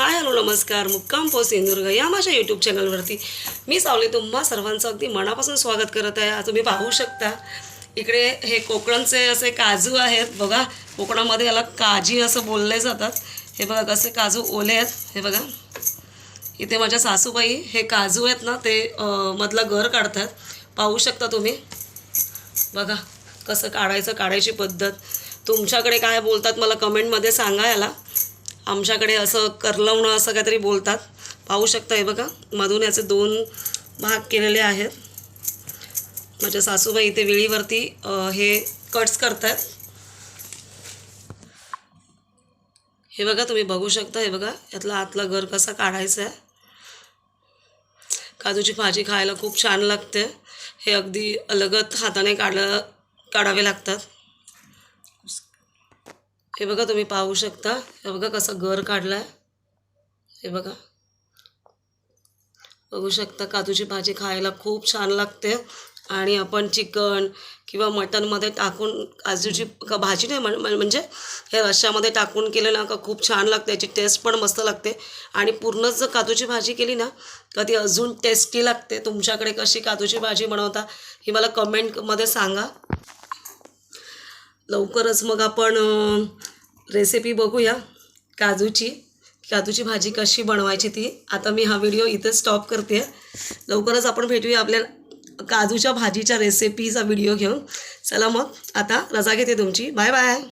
Hi hello नमस्कार. मुक्काम पो सिंधुदुर्ग या माझ्या यूट्यूब चॅनलवरती मी सावली तुम्हा सर्वांचं अगदी मनापासून स्वागत करत आहे. आज तुम्ही पाहू शकता इकडे हे कोकणचे असे काजू आहेत. बघा कोकणामध्ये याला काजी असं बोलले जातात. हे बघा कसे काजू ओले आहेत. हे बघा. इथे माझ्या सासूबाई हे काजू आहेत ना ते मधलं घर काढतात. पाहू शकता तुम्ही. बघा कसं काढायचं काढायची पद्धत. तुमच्याकडे काय बोलतात मला कमेंटमध्ये सांगा याला. आमच्याकडे असं करलवणं असं काहीतरी बोलतात. पाहू शकता हे बघा. मधून याचे दोन भाग केलेले आहेत. माझ्या सासूबाई इथे वेळीवरती हे कट्स करतात. हे बघा तुम्ही बघू शकता हे बघा यातला आतला घर कसा काढायचा आहे. काजूची भाजी खायला खूप छान लागते. हे अगदी अलगत हाताने काढ काढावे लागतात. हे बघा तुम्ही पाहू शकता. हे बघा कसं घर काढलं आहे हे बघा. बघू शकता काजूची भाजी खायला खूप छान लागते. आणि आपण चिकन किंवा मटनमध्ये टाकून काजूची का भाजी नाही म्हणजे हे रश्श्यामध्ये टाकून केलं ना का खूप छान लागते. याची टेस्ट पण मस्त लागते. आणि पूर्णच जर काजूची भाजी केली ना का ती अजून टेस्टी लागते. तुमच्याकडे कशी काजूची भाजी बनवता ही मला कमेंटमध्ये सांगा. लवकरच मग आपण रेसिपी बघूया. काजूची. काजूची भाजी कशी बनवायची ती. आता मी हा व्हिडिओ इथं स्टॉप करते. लवकरच आपण भेटूया आपल्या काजूच्या भाजीच्या रेसिपीचा व्हिडिओ घेऊन. चला मग आता रजा घेते तुमची. Bye bye